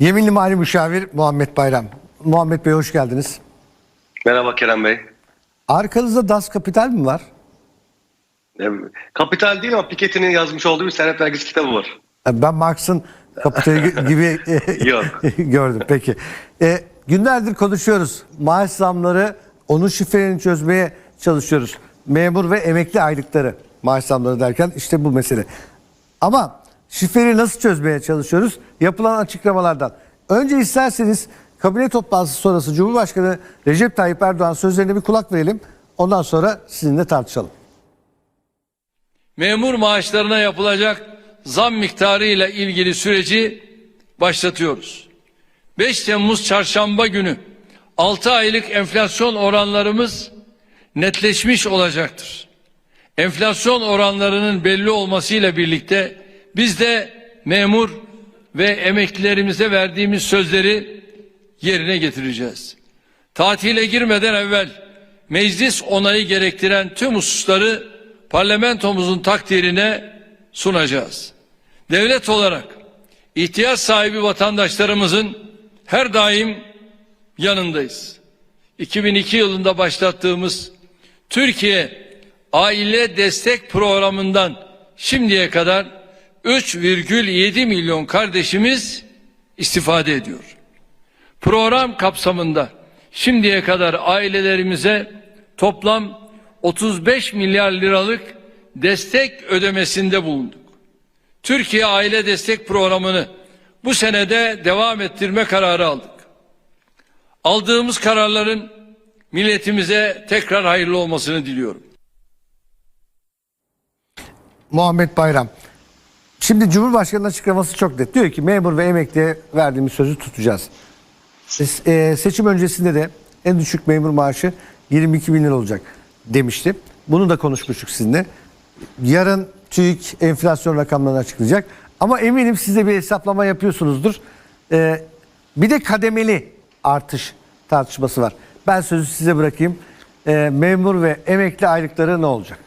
Yeminli Mali Müşavir Muhammed Bayram. Muhammed Bey hoş geldiniz. Merhaba Kerem Bey. Arkanızda Das Kapital mi var? E, Kapital değil ama Piketty'nin yazmış olduğu bir servet vergisi kitabı var. Ben Marx'ın Kapitali gibi Yok. gördüm. Peki. E, günlerdir konuşuyoruz. Maaş zamları, onun şifrelerini çözmeye çalışıyoruz. Memur ve emekli aylıkları maaş zamları derken işte bu mesele. Ama şifreyi nasıl çözmeye çalışıyoruz? Yapılan açıklamalardan. Önce isterseniz kabine toplantısı sonrası Cumhurbaşkanı Recep Tayyip Erdoğan sözlerine bir kulak verelim. Ondan sonra sizinle tartışalım. memur maaşlarına yapılacak zam miktarı ile ilgili süreci başlatıyoruz. 5 Temmuz çarşamba günü 6 aylık enflasyon oranlarımız netleşmiş olacaktır. Enflasyon oranlarının belli olmasıyla birlikte biz de memur ve emeklilerimize verdiğimiz sözleri yerine getireceğiz. Tatile girmeden evvel meclis onayı gerektiren tüm hususları parlamentomuzun takdirine sunacağız. Devlet olarak ihtiyaç sahibi vatandaşlarımızın her daim yanındayız. 2002 yılında başlattığımız Türkiye Aile Destek Programı'ndan şimdiye kadar 3,7 milyon kardeşimiz istifade ediyor. Program kapsamında şimdiye kadar ailelerimize toplam 35 milyar liralık destek ödemesinde bulunduk. Türkiye Aile Destek Programı'nı bu senede devam ettirme kararı aldık. Aldığımız kararların milletimize tekrar hayırlı olmasını diliyorum. Muhammed Bayram. Şimdi Cumhurbaşkanı'nın açıklaması çok net. Diyor ki memur ve emekliye verdiğimiz sözü tutacağız. E, seçim öncesinde de en düşük memur maaşı 22 bin lira olacak demişti. Bunu da konuşmuştuk sizinle. Yarın TÜİK enflasyon rakamlarını açıklayacak. Ama eminim siz de bir hesaplama yapıyorsunuzdur. E, bir de kademeli artış tartışması var. Ben sözü size bırakayım. E, memur ve emekli aylıkları ne olacak?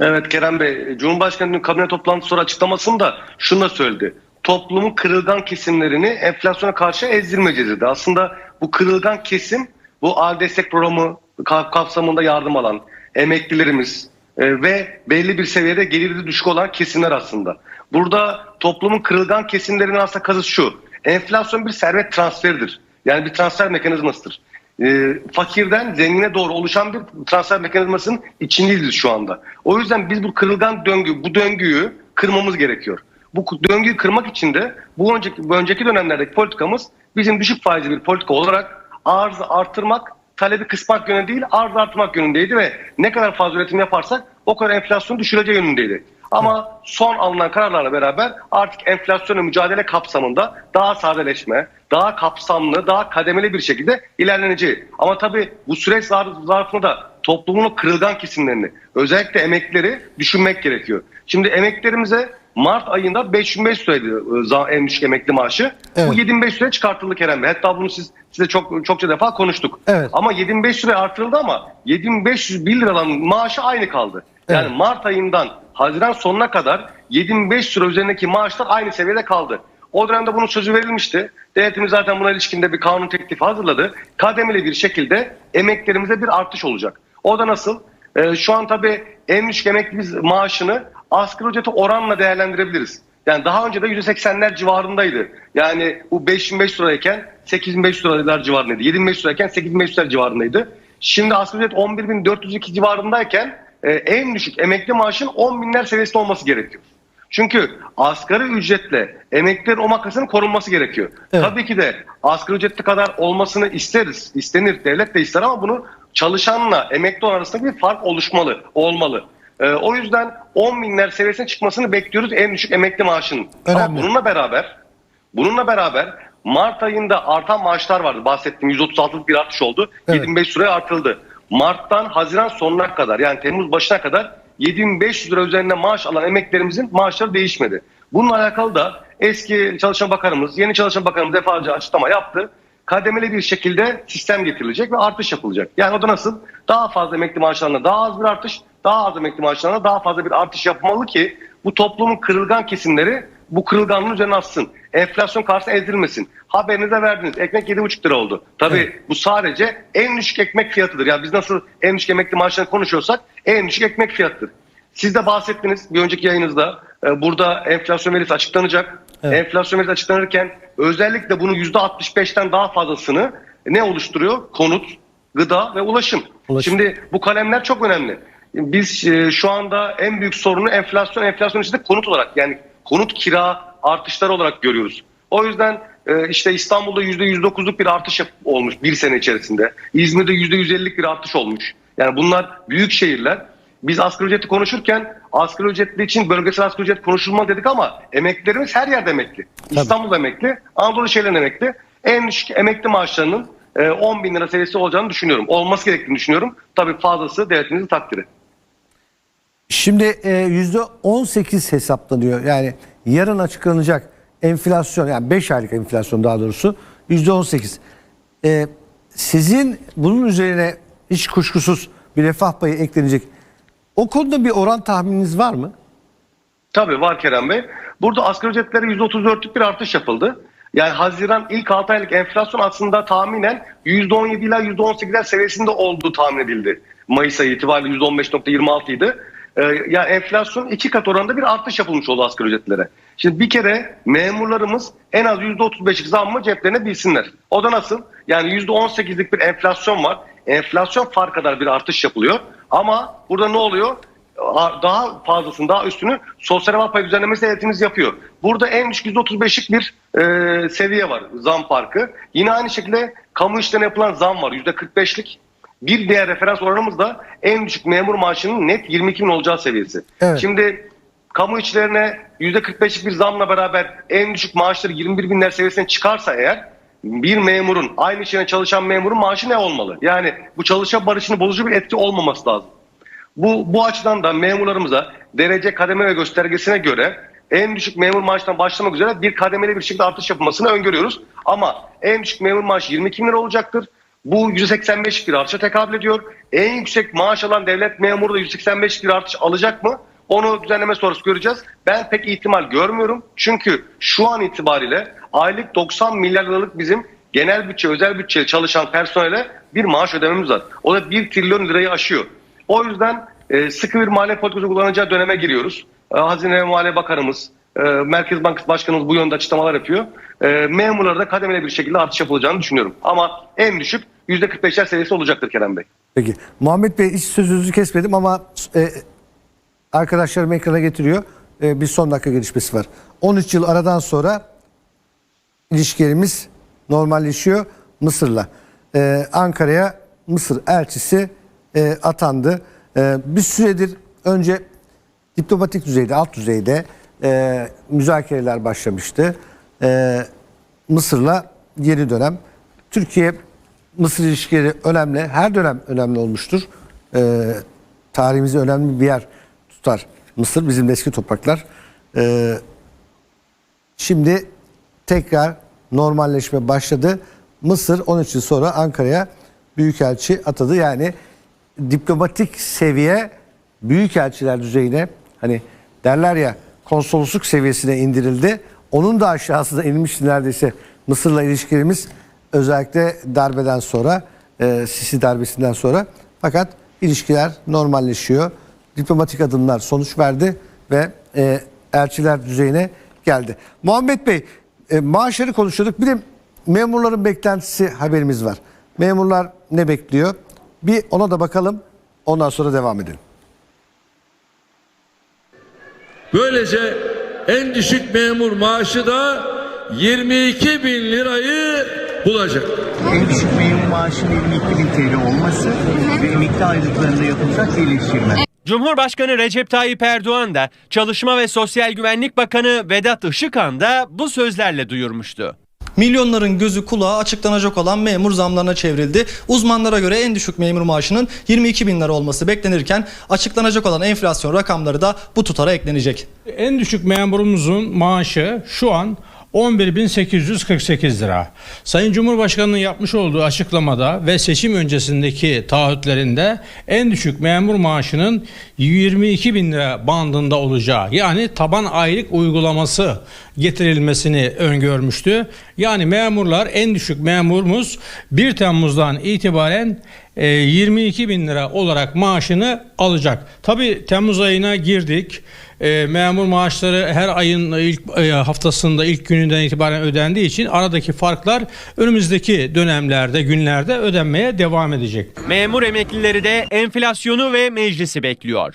Evet Kerem Bey, Cumhurbaşkanı'nın kabine toplantısı sonra açıklamasında şunu da söyledi. Toplumun kırılgan kesimlerini enflasyona karşı ezdirmeyeceğiz dedi. Aslında bu kırılgan kesim bu ağır destek programı ka- kapsamında yardım alan emeklilerimiz e, ve belli bir seviyede geliri düşük olan kesimler aslında. Burada toplumun kırılgan kesimlerinin aslında kazısı şu. Enflasyon bir servet transferidir. Yani bir transfer mekanizmasıdır. E, fakirden zengine doğru oluşan bir transfer mekanizmasının içindeyiz şu anda. O yüzden biz bu kırılgan döngü, bu döngüyü kırmamız gerekiyor. Bu döngüyü kırmak için de bu önceki, bu önceki dönemlerdeki politikamız bizim düşük faizli bir politika olarak arzı artırmak, talebi kısmak yönünde değil arzı artırmak yönündeydi ve ne kadar fazla üretim yaparsak o kadar enflasyonu düşüreceği yönündeydi. Ama son alınan kararlarla beraber artık enflasyonla mücadele kapsamında daha sadeleşme, daha kapsamlı, daha kademeli bir şekilde ilerleneceği. Ama tabii bu süreç zar- zarfında da toplumun kırılgan kesimlerini, özellikle emeklileri düşünmek gerekiyor. Şimdi emeklilerimize Mart ayında 5500 liraydı e, en düşük emekli maaşı. Evet. Bu 7500 liraya çıkartıldı Kerem Bey. Hatta bunu siz size çok çokça defa konuştuk. Evet. Ama 7500 liraya artırıldı ama 7501 liraların maaşı aynı kaldı. Yani Evet. Mart ayından Haziran sonuna kadar 7500 lira üzerindeki maaşlar aynı seviyede kaldı. O dönemde bunun sözü verilmişti. Devletimiz zaten buna ilişkinde bir kanun teklifi hazırladı. Kademeli bir şekilde emeklerimize bir artış olacak. O da nasıl? Ee, şu an tabii en düşük emekli biz maaşını asgari ücrete oranla değerlendirebiliriz. Yani daha önce de %80'ler civarındaydı. Yani bu 5500 lirayken 8500 liralar civarındaydı. 7500 lirayken 8500 lira civarındaydı. Şimdi asgari ücret 11402 civarındayken e, en düşük emekli maaşın 10 binler seviyesinde olması gerekiyor. Çünkü asgari ücretle emeklilerin o makasının korunması gerekiyor. Evet. Tabii ki de asgari ücretli kadar olmasını isteriz. istenir. Devlet de ister ama bunu çalışanla emekli olan arasında bir fark oluşmalı, olmalı. Ee, o yüzden 10 binler seviyesine çıkmasını bekliyoruz en düşük emekli maaşının. Önemli. Ama bununla beraber bununla beraber Mart ayında artan maaşlar vardı. Bahsettiğim 136'lık bir artış oldu. Evet. 7500 liraya artırıldı. Mart'tan Haziran sonuna kadar yani Temmuz başına kadar 7500 lira üzerinde maaş alan emeklerimizin maaşları değişmedi. Bununla alakalı da eski Çalışma Bakanımız, yeni Çalışma Bakanımız defalarca açıklama yaptı. Kademeli bir şekilde sistem getirilecek ve artış yapılacak. Yani o da nasıl? Daha fazla emekli maaşlarına daha az bir artış, daha az emekli maaşlarına daha fazla bir artış yapmalı ki bu toplumun kırılgan kesimleri bu kırılganlığın üzerine atsın. Enflasyon karşısında ezilmesin. Haberinize verdiniz. Ekmek 7,5 lira oldu. Tabii bu sadece en düşük ekmek fiyatıdır. Yani biz nasıl en düşük emekli maaşlarını konuşuyorsak en düşük ekmek fiyatıdır. Siz de bahsettiniz bir önceki yayınızda. Ee, Burada enflasyon verisi açıklanacak. Enflasyon verisi açıklanırken özellikle bunun %65'ten daha fazlasını ne oluşturuyor? Konut, gıda ve ulaşım. Ulaşım. Şimdi bu kalemler çok önemli. Biz e, şu anda en büyük sorunu enflasyon, enflasyon içinde konut olarak yani konut kira artışları olarak görüyoruz. O yüzden e, işte İstanbul'da %109'luk bir artış olmuş bir sene içerisinde. İzmir'de %150'lik bir artış olmuş. Yani bunlar büyük şehirler. Biz asgari ücreti konuşurken asgari ücretli için bölgesel asgari ücret konuşulmalı dedik ama emeklilerimiz her yerde emekli. İstanbul emekli, Anadolu şehirlerinin emekli. En düşük emekli maaşlarının e, 10 bin lira seviyesi olacağını düşünüyorum. Olması gerektiğini düşünüyorum. Tabii fazlası devletimizin takdiri. Şimdi e, yüzde 18 hesaplanıyor. Yani yarın açıklanacak enflasyon yani 5 aylık enflasyon daha doğrusu yüzde 18. E, sizin bunun üzerine hiç kuşkusuz bir refah payı eklenecek. O konuda bir oran tahmininiz var mı? Tabii var Kerem Bey. Burada asgari ücretlere %34'lük bir artış yapıldı. Yani Haziran ilk 6 aylık enflasyon aslında tahminen %17 ila %18'ler seviyesinde olduğu tahmin edildi. Mayıs ayı itibariyle %15.26 idi. Ee, yani enflasyon iki kat oranında bir artış yapılmış oldu asgari ücretlere. Şimdi bir kere memurlarımız en az %35'lik zammı ceplerine bilsinler. O da nasıl? Yani %18'lik bir enflasyon var. Enflasyon fark kadar bir artış yapılıyor. Ama burada ne oluyor? daha fazlasını, daha üstünü sosyal refah payı düzenlemesi devletimiz yapıyor. Burada en düşük %35'lik bir e, seviye var zam farkı. Yine aynı şekilde kamu işlerine yapılan zam var %45'lik. Bir diğer referans oranımız da en düşük memur maaşının net 22 bin olacağı seviyesi. Evet. Şimdi kamu işçilerine %45'lik bir zamla beraber en düşük maaşları 21 binler seviyesine çıkarsa eğer bir memurun aynı işine çalışan memurun maaşı ne olmalı? Yani bu çalışma barışını bozucu bir etki olmaması lazım. Bu, bu açıdan da memurlarımıza derece, kademe ve göstergesine göre en düşük memur maaşından başlamak üzere bir kademeli bir şekilde artış yapılmasını öngörüyoruz. Ama en düşük memur maaşı 22 bin lira olacaktır. Bu %85 bir artışa tekabül ediyor. En yüksek maaş alan devlet memuru da 185 bir artış alacak mı? Onu düzenleme sonrası göreceğiz. Ben pek ihtimal görmüyorum. Çünkü şu an itibariyle aylık 90 milyar liralık bizim genel bütçe, özel bütçe çalışan personele bir maaş ödememiz var. O da 1 trilyon lirayı aşıyor. O yüzden e, sıkı bir maliye politikası uygulanacağı döneme giriyoruz. E, Hazine ve Maliye Bakanımız, e, Merkez Bankası Başkanımız bu yönde açıklamalar yapıyor. E, memurlara da kademeli bir şekilde artış yapılacağını düşünüyorum. Ama en düşük %45'ler seviyesi olacaktır Kerem Bey. Peki. Muhammed Bey hiç sözünüzü kesmedim ama e, arkadaşlarım ekrana getiriyor. E, bir son dakika gelişmesi var. 13 yıl aradan sonra ilişkilerimiz normalleşiyor Mısır'la. E, Ankara'ya Mısır elçisi e, atandı. E, bir süredir önce diplomatik düzeyde, alt düzeyde e, müzakereler başlamıştı. E, Mısır'la yeni dönem. Türkiye Mısır ilişkileri önemli. Her dönem önemli olmuştur. E, tarihimizde önemli bir yer tutar. Mısır bizim de eski topraklar. E, şimdi tekrar normalleşme başladı. Mısır 13 yıl sonra Ankara'ya büyükelçi atadı. Yani diplomatik seviye büyükelçiler düzeyine hani derler ya konsolosluk seviyesine indirildi. Onun da aşağısına inmişti neredeyse Mısır'la ilişkilerimiz özellikle darbeden sonra e, Sisi darbesinden sonra fakat ilişkiler normalleşiyor. Diplomatik adımlar sonuç verdi ve e, elçiler düzeyine geldi. Muhammed Bey e, maaşları konuşuyorduk. Bir de memurların beklentisi haberimiz var. Memurlar ne bekliyor? Bir ona da bakalım. Ondan sonra devam edelim. Böylece en düşük memur maaşı da 22 bin lirayı bulacak. en düşük memur maaşının 22 bin TL olması ve emekli aylıklarında yapılacak iyileştirme. Cumhurbaşkanı Recep Tayyip Erdoğan da Çalışma ve Sosyal Güvenlik Bakanı Vedat Işıkhan da bu sözlerle duyurmuştu. Milyonların gözü kulağı açıklanacak olan memur zamlarına çevrildi. Uzmanlara göre en düşük memur maaşının 22 bin lira olması beklenirken açıklanacak olan enflasyon rakamları da bu tutara eklenecek. En düşük memurumuzun maaşı şu an 11.848 lira. Sayın Cumhurbaşkanı'nın yapmış olduğu açıklamada ve seçim öncesindeki taahhütlerinde en düşük memur maaşının 22 bin lira bandında olacağı yani taban aylık uygulaması getirilmesini öngörmüştü. Yani memurlar en düşük memurumuz 1 Temmuz'dan itibaren e, 22 bin lira olarak maaşını alacak. Tabi Temmuz ayına girdik. E, memur maaşları her ayın ilk e, haftasında ilk gününden itibaren ödendiği için aradaki farklar önümüzdeki dönemlerde günlerde ödenmeye devam edecek. Memur emeklileri de enflasyonu ve meclisi bekliyor.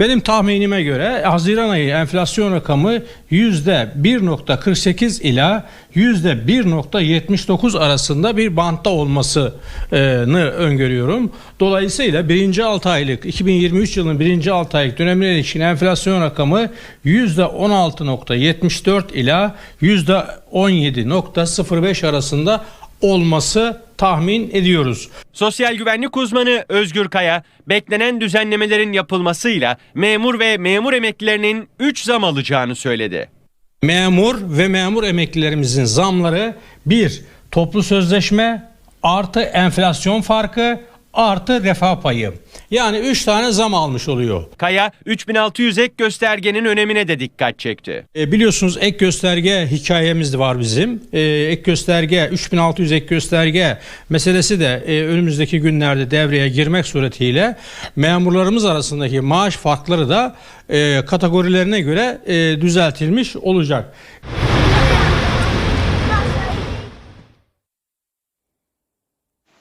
Benim tahminime göre Haziran ayı enflasyon rakamı %1.48 ila %1.79 arasında bir bantta olmasını öngörüyorum. Dolayısıyla birinci 6 aylık 2023 yılının birinci 6 aylık dönemine ilişkin enflasyon rakamı %16.74 ila %17.05 arasında olması tahmin ediyoruz. Sosyal güvenlik uzmanı Özgür Kaya, beklenen düzenlemelerin yapılmasıyla memur ve memur emeklilerinin 3 zam alacağını söyledi. memur ve memur emeklilerimizin zamları bir toplu sözleşme artı enflasyon farkı artı refah payı. Yani 3 tane zam almış oluyor. Kaya 3600 ek göstergenin önemine de dikkat çekti. E, biliyorsunuz ek gösterge hikayemiz var bizim. E, ek gösterge 3600 ek gösterge meselesi de e, önümüzdeki günlerde devreye girmek suretiyle memurlarımız arasındaki maaş farkları da e, kategorilerine göre e, düzeltilmiş olacak.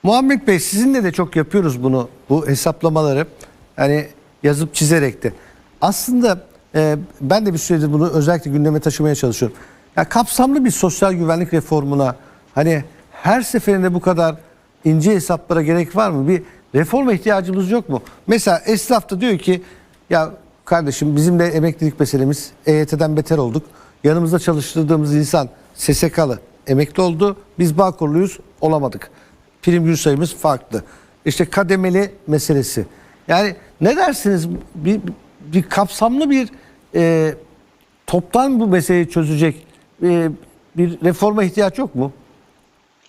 Muhammed Bey sizinle de çok yapıyoruz bunu bu hesaplamaları hani yazıp çizerek de. Aslında e, ben de bir süredir bunu özellikle gündeme taşımaya çalışıyorum. Ya kapsamlı bir sosyal güvenlik reformuna hani her seferinde bu kadar ince hesaplara gerek var mı? Bir reforma ihtiyacımız yok mu? Mesela esnaf da diyor ki ya kardeşim bizim de emeklilik meselemiz EYT'den beter olduk. Yanımızda çalıştırdığımız insan SSK'lı emekli oldu. Biz Bağkurluyuz olamadık prim gün sayımız farklı. İşte kademeli meselesi. Yani ne dersiniz bir, bir kapsamlı bir e, toptan bu meseleyi çözecek e, bir reforma ihtiyaç yok mu?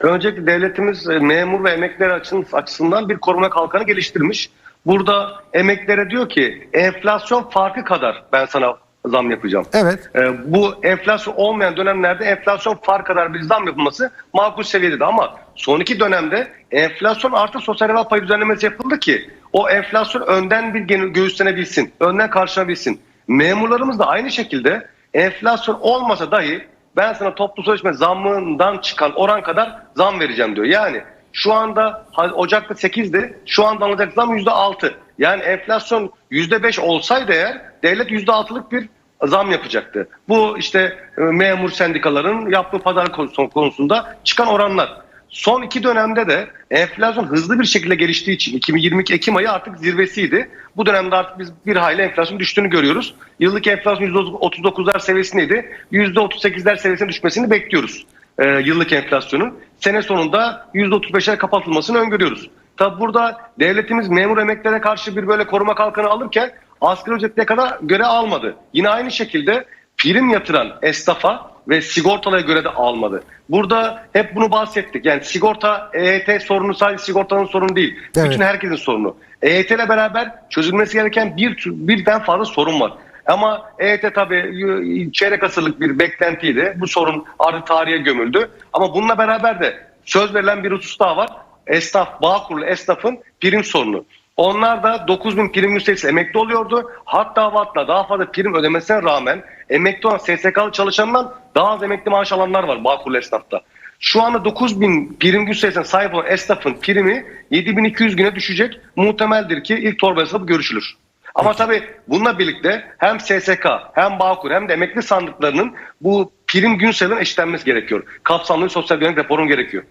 Öncelikle devletimiz e, memur ve emekliler açısından bir koruma kalkanı geliştirmiş. Burada emeklilere diyor ki enflasyon farkı kadar ben sana zam yapacağım. Evet. Ee, bu enflasyon olmayan dönemlerde enflasyon fark kadar bir zam yapılması makul seviyede ama son iki dönemde enflasyon artı sosyal refah payı düzenlemesi yapıldı ki o enflasyon önden bir göğüslenebilsin, önden karşılanabilsin. Memurlarımız da aynı şekilde enflasyon olmasa dahi ben sana toplu sözleşme zammından çıkan oran kadar zam vereceğim diyor. Yani şu anda Ocak'ta 8'di. Şu anda alınacak zam %6. Yani enflasyon %5 olsaydı eğer devlet %6'lık bir zam yapacaktı. Bu işte e, memur sendikaların yaptığı pazar konusu- konusunda çıkan oranlar. Son iki dönemde de enflasyon hızlı bir şekilde geliştiği için 2022 Ekim ayı artık zirvesiydi. Bu dönemde artık biz bir hayli enflasyon düştüğünü görüyoruz. Yıllık enflasyon %39'lar seviyesindeydi. %38'ler seviyesine düşmesini bekliyoruz e, yıllık enflasyonun. Sene sonunda %35'e kapatılmasını öngörüyoruz. Tabi burada devletimiz memur emeklilere karşı bir böyle koruma kalkanı alırken asgari ücretine kadar göre almadı. Yine aynı şekilde prim yatıran esnafa ve sigortalıya göre de almadı. Burada hep bunu bahsettik. Yani sigorta EYT sorunu sadece sigortanın sorunu değil. Evet. Bütün herkesin sorunu. EYT ile beraber çözülmesi gereken bir birden fazla sorun var. Ama EYT tabii çeyrek asırlık bir beklentiydi. Bu sorun artık tarihe gömüldü. Ama bununla beraber de söz verilen bir husus daha var. Esnaf, Bağkurlu esnafın prim sorunu. Onlar da 9 bin prim müstehcisi emekli oluyordu. Hatta vatla daha fazla prim ödemesine rağmen emekli olan SSK'lı çalışandan daha az emekli maaş alanlar var Bağkurlu esnafta. Şu anda 9 bin prim gün sayısına sahip olan esnafın primi 7200 güne düşecek. Muhtemeldir ki ilk torba hesabı görüşülür. Ama tabii bununla birlikte hem SSK hem Bağkur hem de emekli sandıklarının bu prim gün sayılarının eşitlenmesi gerekiyor. Kapsamlı sosyal güvenlik raporun gerekiyor.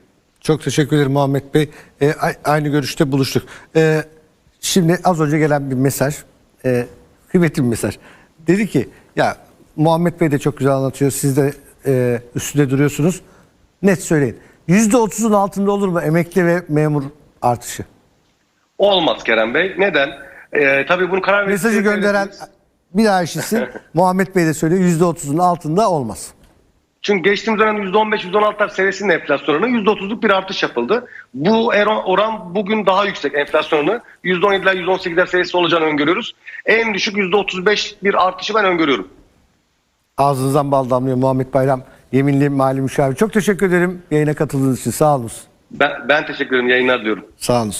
Çok teşekkür ederim Muhammed Bey. E, aynı görüşte buluştuk. E, şimdi az önce gelen bir mesaj, e, kıymetli bir mesaj. Dedi ki ya Muhammed Bey de çok güzel anlatıyor. Siz de e, üstünde duruyorsunuz. Net söyleyin. %30'un altında olur mu emekli ve memur artışı? Olmaz Kerem Bey. Neden? Ee, tabii bunu karar Mesajı gönderen bir daha işitsin. Muhammed Bey de söylüyor %30'un altında olmaz. Çünkü geçtiğimiz dönem %15-%16'lar seviyesinde enflasyon oranı %30'luk bir artış yapıldı. Bu eron- oran bugün daha yüksek enflasyon oranı. %17'ler %18'ler seviyesi olacağını öngörüyoruz. En düşük %35 bir artışı ben öngörüyorum. Ağzınızdan bal damlıyor Muhammed Bayram. Yeminli mali müşavir. Çok teşekkür ederim yayına katıldığınız için. Sağ olun. Ben, ben teşekkür ederim. Yayınlar diyorum. Sağ olun.